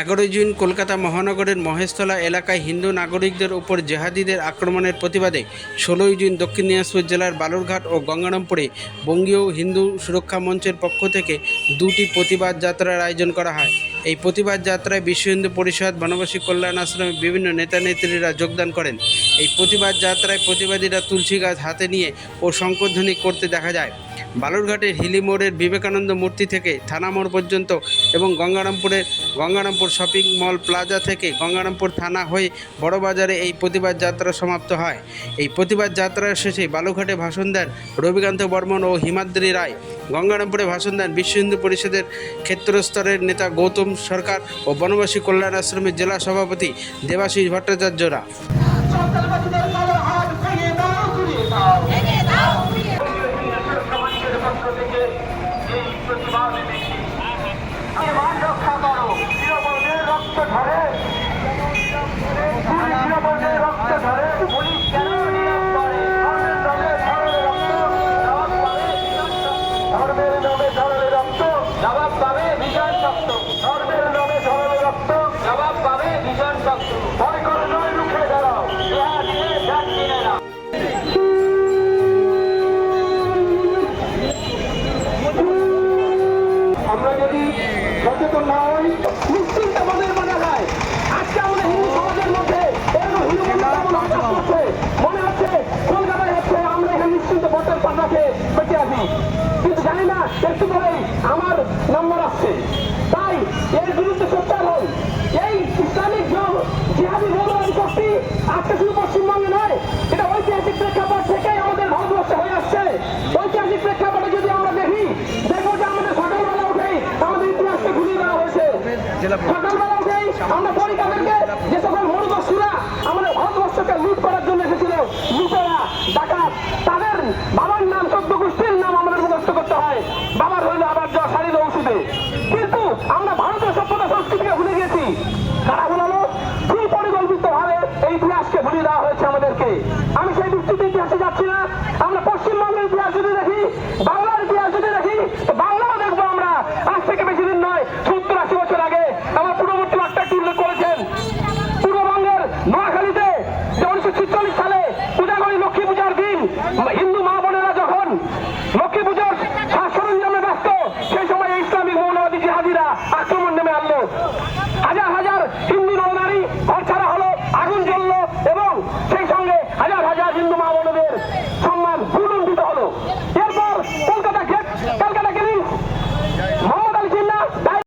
এগারোই জুন কলকাতা মহানগরের মহেশতলা এলাকায় হিন্দু নাগরিকদের উপর জেহাদিদের আক্রমণের প্রতিবাদে ষোলোই জুন দক্ষিণ দিনাজপুর জেলার বালুরঘাট ও গঙ্গারামপুরে বঙ্গীয় হিন্দু সুরক্ষা মঞ্চের পক্ষ থেকে দুটি প্রতিবাদ যাত্রার আয়োজন করা হয়। এই প্রতিবাদ যাত্রায় বিশ্ব হিন্দু পরিষদ, বনবাসী কল্যাণ আশ্রমের বিভিন্ন নেতা নেত্রীরা যোগদান করেন। এই প্রতিবাদ যাত্রায় প্রতিবাদীরা তুলসী গাছ হাতে নিয়ে ও শঙ্করধ্বনি করতে দেখা যায়। বালুরঘাটের হিলি মোড়ের বিবেকানন্দ মূর্তি থেকে থানা মোড় পর্যন্ত এবং গঙ্গারামপুরের গঙ্গারামপুর শপিং মল প্লাজা থেকে গঙ্গারামপুর থানা হয়ে বড়বাজারে এই প্রতিবাদ যাত্রা সমাপ্ত হয়। এই প্রতিবাদ যাত্রার শেষে বালুঘাটে ভাষণ দেন রবিকান্ত বর্মন ও হিমাদ্রি রায়। গঙ্গারামপুরে ভাষণ দেন বিশ্ব হিন্দু পরিষদের ক্ষেত্রস্তরের নেতা গৌতম সরকার ও বনবাসী কল্যাণ আশ্রমের জেলা সভাপতি দেবাশিস ভট্টাচার্যরা। নিশ্চিন্ত আমাদের মনে হয় আজকে আমাদের হিন্দু সমাজের মধ্যে এরকম হিন্দু করছে মনে হচ্ছে কলকাতায় হচ্ছে আমরা এখানে নিশ্চিন্ত ভোটের পাতাকে বেঁচে আছি। কিন্তু জানি না সকালবেলা আবার জ্বর শারীর কিন্তু আমরা ভারতীয় সভ্যতা ভুলে গেছি কারা ভুলালো? সুপরিকল্পিত ভাবে এই ইতিহাসকে ভুলিয়ে দেওয়া হয়েছে আমাদেরকে। আমি সেই দৃষ্টিতে লক্ষ্মী পূজার দিন হিন্দু মা বোনেরা যখন লক্ষ্মী পূজার সরঞ্জামে ব্যস্ত, সেই সময় ইসলামী ইসলামিক মৌলবাদী জিহাদিরা আক্রমণ নেমে আনলো। হাজার হাজার হিন্দু